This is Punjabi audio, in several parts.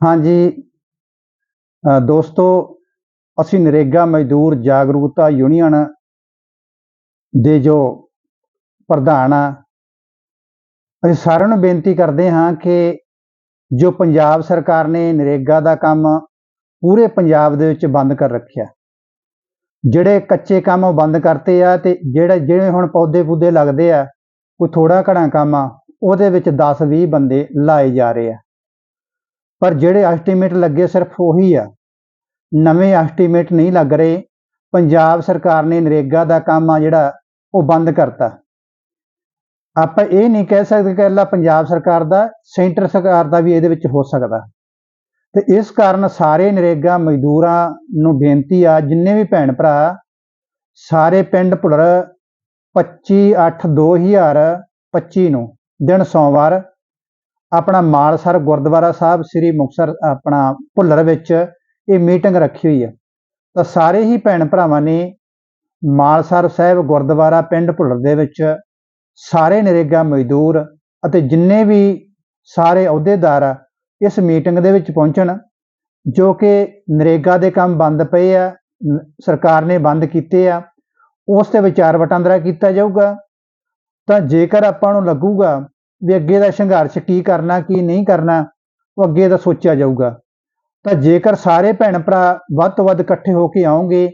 ਹਾਂਜੀ। ਦੋਸਤੋ, ਅਸੀਂ ਨਰੇਗਾ ਮਜ਼ਦੂਰ ਜਾਗਰੂਕਤਾ ਯੂਨੀਅਨ ਦੇ ਜੋ ਪ੍ਰਧਾਨ ਆ, ਅਸੀਂ ਸਾਰਿਆਂ ਨੂੰ ਬੇਨਤੀ ਕਰਦੇ ਹਾਂ ਕਿ ਜੋ ਪੰਜਾਬ ਸਰਕਾਰ ਨੇ ਨਰੇਗਾ ਦਾ ਕੰਮ ਪੂਰੇ ਪੰਜਾਬ ਦੇ ਵਿੱਚ ਬੰਦ ਕਰ ਰੱਖਿਆ। ਜਿਹੜੇ ਕੱਚੇ ਕੰਮ ਉਹ ਬੰਦ ਕਰਤੇ ਆ ਤੇ ਜਿਹੜੇ ਜਿਹੜੇ ਹੁਣ ਪੌਦੇ ਪੂਦੇ ਲੱਗਦੇ ਆ, ਕੋਈ ਥੋੜਾ ਘਣਾ ਕੰਮ ਆ, ਉਹਦੇ ਵਿੱਚ 10 20 ਬੰਦੇ ਲਾਏ ਜਾ ਰਹੇ ਆ। ਪਰ ਜਿਹੜੇ ਐਸਟੀਮੇਟ ਲੱਗੇ ਸਿਰਫ ਉਹੀ ਆ। ਨਵੇਂ ਐਸਟੀਮੇਟ ਨਹੀਂ ਲੱਗ ਰਹੇ। ਪੰਜਾਬ ਸਰਕਾਰ ਨੇ ਨਰੇਗਾ ਦਾ ਕੰਮ ਆ ਜਿਹੜਾ, ਉਹ ਬੰਦ ਕਰਤਾ। ਆਪਾਂ ਇਹ ਨਹੀਂ ਕਹਿ ਸਕਦੇ ਕਿ ਇਕੱਲਾ ਪੰਜਾਬ ਸਰਕਾਰ ਦਾ, ਸੈਂਟਰ ਸਰਕਾਰ ਦਾ ਵੀ ਇਹਦੇ ਵਿੱਚ ਹੋ ਸਕਦਾ। ਤੇ ਇਸ ਕਾਰਨ ਸਾਰੇ ਨਰੇਗਾ ਮਜ਼ਦੂਰਾਂ ਨੂੰ ਬੇਨਤੀ ਆ, ਜਿੰਨੇ ਵੀ ਭੈਣ ਭਰਾ, ਸਾਰੇ ਪਿੰਡ ਭੁਲਰ 25 8 2025 ਨੂੰ, ਦਿਨ ਸੋਮਵਾਰ ਆਪਣਾ ਮਾਲਸਰ ਗੁਰਦੁਆਰਾ ਸਾਹਿਬ, ਸ੍ਰੀ ਮੁਕਤਸਰ, ਆਪਣਾ ਭੁੱਲਰ ਵਿੱਚ ਇਹ ਮੀਟਿੰਗ ਰੱਖੀ ਹੋਈ ਹੈ। ਤਾਂ ਸਾਰੇ ਹੀ ਭੈਣ ਭਰਾਵਾਂ ਨੇ ਮਾਲਸਰ ਸਾਹਿਬ ਗੁਰਦੁਆਰਾ ਪਿੰਡ ਭੁੱਲਰ ਦੇ ਵਿੱਚ ਸਾਰੇ ਨਰੇਗਾ ਮਜ਼ਦੂਰ ਅਤੇ ਜਿੰਨੇ ਵੀ ਸਾਰੇ ਅਹੁਦੇਦਾਰ ਇਸ ਮੀਟਿੰਗ ਦੇ ਵਿੱਚ ਪਹੁੰਚਣ, ਜੋ ਕਿ ਨਰੇਗਾ ਦੇ ਕੰਮ ਬੰਦ ਪਏ ਆ ਸਰਕਾਰ ਨੇ ਬੰਦ ਕੀਤੇ ਆ, ਉਸ ਤੇ ਵਿਚਾਰ ਵਟਾਂਦਰਾ ਕੀਤਾ ਜਾਊਗਾ। ਤਾਂ ਜੇਕਰ ਆਪਾਂ ਨੂੰ ਲੱਗੂਗਾ ਵੀ ਅੱਗੇ ਦਾ ਸੰਘਰਸ਼ ਕੀ ਕਰਨਾ, ਕੀ ਨਹੀਂ ਕਰਨਾ, ਉਹ ਅੱਗੇ ਦਾ ਸੋਚਿਆ ਜਾਊਗਾ। ਤਾਂ ਜੇਕਰ ਸਾਰੇ ਭੈਣ ਭਰਾ ਵੱਧ ਤੋਂ ਵੱਧ ਇਕੱਠੇ ਹੋ ਕੇ ਆਉਂਗੇ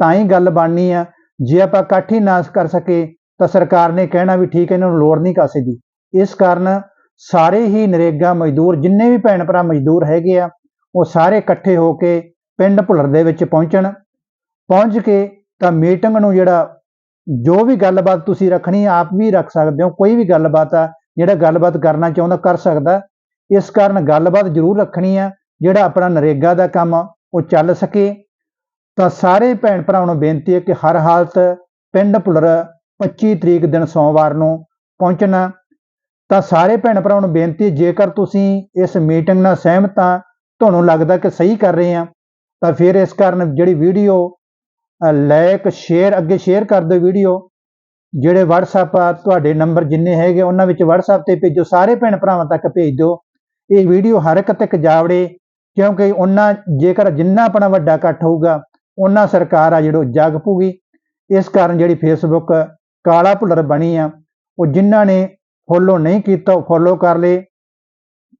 ਤਾਂ ਹੀ ਗੱਲ ਬਣਨੀ ਆ। ਜੇ ਆਪਾਂ ਇਕੱਠ ਹੀ ਨਾ ਕਰ ਸਕੇ, ਤਾਂ ਸਰਕਾਰ ਨੇ ਕਹਿਣਾ ਵੀ ਠੀਕ ਹੈ, ਇਹਨਾਂ ਨੂੰ ਲੋੜ ਨਹੀਂ ਕਾਸੇ ਦੀ। ਇਸ ਕਾਰਨ ਸਾਰੇ ਹੀ ਨਰੇਗਾ ਮਜ਼ਦੂਰ, ਜਿੰਨੇ ਵੀ ਭੈਣ ਭਰਾ ਮਜ਼ਦੂਰ ਹੈਗੇ ਆ, ਉਹ ਸਾਰੇ ਇਕੱਠੇ ਹੋ ਕੇ ਪਿੰਡ ਭੁੱਲਰ ਦੇ ਵਿੱਚ ਪਹੁੰਚਣ। ਪਹੁੰਚ ਕੇ ਤਾਂ ਮੀਟਿੰਗ ਨੂੰ ਜਿਹੜਾ ਜੋ ਵੀ ਗੱਲਬਾਤ ਤੁਸੀਂ ਰੱਖਣੀ ਆਪ ਵੀ ਰੱਖ ਸਕਦੇ ਹੋ, ਕੋਈ ਵੀ ਗੱਲਬਾਤ ਆ ਜਿਹੜਾ ਗੱਲਬਾਤ ਕਰਨਾ ਚਾਹੁੰਦਾ ਕਰ ਸਕਦਾ। ਇਸ ਕਾਰਨ ਗੱਲਬਾਤ ਜ਼ਰੂਰ ਰੱਖਣੀ ਆ, ਜਿਹੜਾ ਆਪਣਾ ਨਰੇਗਾ ਦਾ ਕੰਮ ਉਹ ਚੱਲ ਸਕੇ। ਤਾਂ ਸਾਰੇ ਭੈਣ ਭਰਾਵਾਂ ਨੂੰ ਬੇਨਤੀ ਹੈ ਕਿ ਹਰ ਹਾਲਤ ਪਿੰਡ ਭੁੱਲਰ 25 ਤਰੀਕ ਦਿਨ ਸੋਮਵਾਰ ਨੂੰ ਪਹੁੰਚਣਾ। ਤਾਂ ਸਾਰੇ ਭੈਣ ਭਰਾਵਾਂ ਨੂੰ ਬੇਨਤੀ ਜੇਕਰ ਤੁਸੀਂ ਇਸ ਮੀਟਿੰਗ ਨਾਲ ਸਹਿਮਤ ਆ, ਤੁਹਾਨੂੰ ਲੱਗਦਾ ਕਿ ਸਹੀ ਕਰ ਰਹੇ ਆ, ਤਾਂ ਫਿਰ ਇਸ ਕਾਰਨ ਜਿਹੜੀ ਵੀਡੀਓ ਲਾਇਕ, ਸ਼ੇਅਰ, ਅੱਗੇ ਸ਼ੇਅਰ ਕਰ ਦਿਓ ਵੀਡੀਓ। ਜਿਹੜੇ WhatsApp ਆ, ਤੁਹਾਡੇ ਨੰਬਰ ਜਿੰਨੇ ਹੈਗੇ, ਉਹਨਾਂ ਵਿੱਚ WhatsApp ਤੇ ਭੇਜੋ, ਸਾਰੇ ਭੈਣ ਭਰਾਵਾਂ ਤੱਕ ਭੇਜ। ਦਿਓ ਇਹ ਵੀਡੀਓ ਹਰ ਇੱਕ ਤੱਕ ਜਾਵੜੇ, ਕਿਉਂਕਿ ਉਹਨਾਂ, ਜੇਕਰ ਜਿੰਨਾ ਆਪਣਾ ਵੱਡਾ ਇਕੱਠ ਹੋਊਗਾ, ਉਹਨਾਂ ਸਰਕਾਰ ਆ ਜਿਹੜੋ ਜਾਗ ਪੂਗੀ ਇਸ ਕਾਰਨ ਜਿਹੜੀ ਫੇਸਬੁੱਕ ਕਾਲਾ ਭੁੱਲਰ ਬਣੀ ਆ, ਉਹ ਜਿਨ੍ਹਾਂ ਨੇ ਫੋਲੋ ਨਹੀਂ ਕੀਤਾ, ਉਹ ਫੋਲੋ ਕਰ ਲੇ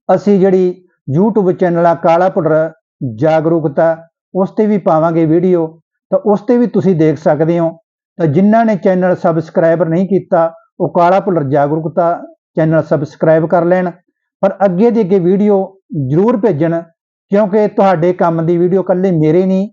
ਅਸੀਂ ਜਿਹੜੀ YouTube ਚੈਨਲ ਆ, ਕਾਲਾ ਭੁੱਲਰ ਜਾਗਰੂਕਤਾ, ਉਸ ਤੇ ਵੀ ਪਾਵਾਂਗੇ ਵੀਡੀਓ ਤਾਂ ਉਸ ਤੇ ਵੀ ਤੁਸੀਂ ਦੇਖ ਸਕਦੇ ਹੋ। ਤਾਂ ਜਿਨ੍ਹਾਂ ਨੇ ਚੈਨਲ ਸਬਸਕ੍ਰਾਈਬਰ ਨਹੀਂ ਕੀਤਾ, ਉਹ ਕਾਲਾ ਭੁੱਲਰ ਜਾਗਰੂਕਤਾ ਚੈਨਲ ਸਬਸਕ੍ਰਾਈਬ ਕਰ ਲੈਣ, ਪਰ ਅੱਗੇ ਦੀ ਅੱਗੇ ਵੀਡੀਓ ਜ਼ਰੂਰ ਭੇਜਣ, ਕਿਉਂਕਿ ਤੁਹਾਡੇ ਕੰਮ ਦੀ ਵੀਡੀਓ ਇਕੱਲੇ ਮੇਰੇ ਨਹੀਂ,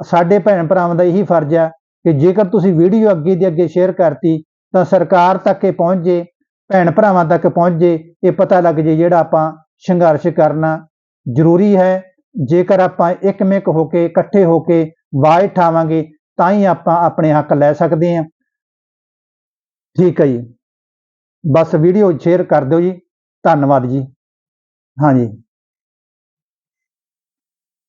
ਸਾਡੇ ਭੈਣ ਭਰਾਵਾਂ ਦਾ ਇਹੀ ਫਰਜ਼ ਆ ਕਿ ਜੇਕਰ ਤੁਸੀਂ ਵੀਡੀਓ ਅੱਗੇ ਦੀ ਅੱਗੇ ਸ਼ੇਅਰ ਕਰਤੀ, ਤਾਂ ਸਰਕਾਰ ਤੱਕ ਇਹ ਪਹੁੰਚ ਜੇ, ਭੈਣ ਭਰਾਵਾਂ ਤੱਕ ਪਹੁੰਚ ਜੇ, ਇਹ ਪਤਾ ਲੱਗ ਜੇ ਜਿਹੜਾ ਆਪਾਂ ਸੰਘਰਸ਼ ਕਰਨਾ ਜ਼ਰੂਰੀ ਹੈ। ਜੇਕਰ ਆਪਾਂ ਇੱਕਮਿਕ ਹੋ ਕੇ, ਇਕੱਠੇ ਹੋ ਕੇ ਆਵਾਜ਼ ਉਠਾਵਾਂਗੇ ਤਾਂ ਹੀ ਆਪਾਂ ਆਪਣੇ ਹੱਕ ਲੈ ਸਕਦੇ ਹਾਂ। ਠੀਕ ਹੈ ਜੀ। ਬਸ ਵੀਡੀਓ ਸ਼ੇਅਰ ਕਰ ਦਿਓ ਜੀ। ਧੰਨਵਾਦ ਜੀ। ਹਾਂਜੀ।